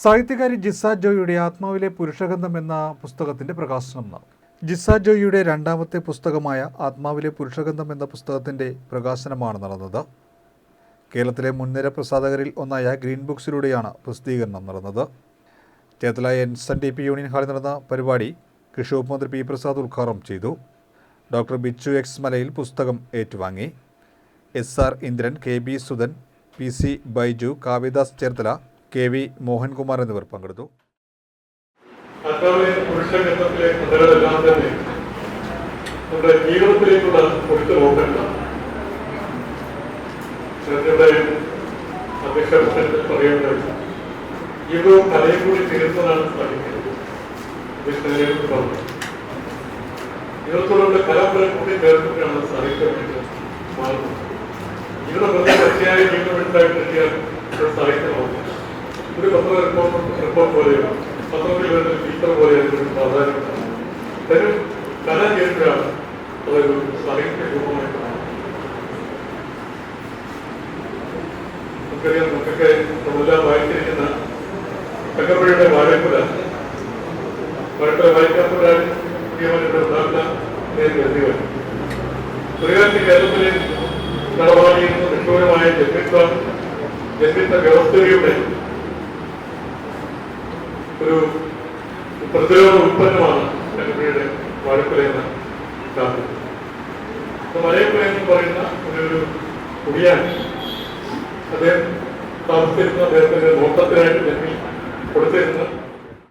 സാഹിത്യകാരി ജിസ ജോയിയുടെ ആത്മാവിലെ പുരുഷഗന്ധം എന്ന പുസ്തകത്തിന്റെ പ്രകാശനം നടന്നു ജിസ ജോയിയുടെ രണ്ടാമത്തെ പുസ്തകമായ ആത്മാവിലെ പുരുഷഗന്ധം എന്ന പുസ്തകത്തിന്റെ പ്രകാശനമാണ് നടന്നത്. കേരളത്തിലെ മുൻനിര പ്രസാധകരിൽ ഒന്നായ ഗ്രീൻ ബുക്സിലൂടെയാണ് പ്രസിദ്ധീകരണം നടന്നത്. Cherthala N N D P union ഹാളിൽ നടന്ന പരിപാടി കൃഷി വകുപ്പ് മന്ത്രി പി പ്രസാദ് ഉദ്ഘാടനം ചെയ്തു. ഡോക്ടർ ബിച്ചു എക്സ് മലയിൽ പുസ്തകം ഏറ്റുവാങ്ങി. S R Indran K B Sudhan P C Baiju Kavidas Cherthala K V Mohankumar എന്നിവർ പങ്കെടുത്തു. നമ്മുടെ ജീവിതത്തിലേക്കുള്ള കൊടുത്തു നോക്കേണ്ടതാണ് ഇവിടെ അധ്യക്ഷ എന്ന് മാറുന്നത്. ജീവിതം വെറുതെ പച്ചയായ ജീവിതം ഉണ്ടായിട്ട് കിട്ടിയാൽ അത് സാഹിത്യമാവും ഒരു പത്ര റിപ്പോർട്ട് റിപ്പോർട്ട് പോലെയാണ്. പത്രത്തിൽ വരുന്ന ഫീച്ചർ പോലെയാണ് പ്രാധാന്യം തരും കല കേന്ദ്രമാണ് അതൊരു സാഹിത്യ രൂപമായിട്ട്. നമുക്കറിയാം നമുക്കൊക്കെ നമ്മളെല്ലാം വായിച്ചിരിക്കുന്ന ചക്കപ്പുഴയുടെ വാഴപ്പുര വാഴപ്പുര വായിക്കാത്തവരാരും പുതിയവരുടെ ഉദാഹരണ കരുതി വരും ഒരു കാലത്ത് കേരളത്തിലെ നടപാടിയിരുന്ന നിഷ്ഠൂരമായ ജന്മിത്വ ജന്മിത്വ വ്യവസ്ഥയുടെ ഒരു പ്രതിരോധ ഉൽപ്പന്നമാണ് ലഹരിയുടെ വാഴക്കുല എന്ന മലയപ്പുഴ എന്ന് പറയുന്ന ഒരു കുടിയാൻ അദ്ദേഹം താമസിച്ചിരുന്ന അദ്ദേഹത്തിന്റെ നോട്ടത്തിനായിട്ട് ജന്മി കൊടുത്തിരുന്ന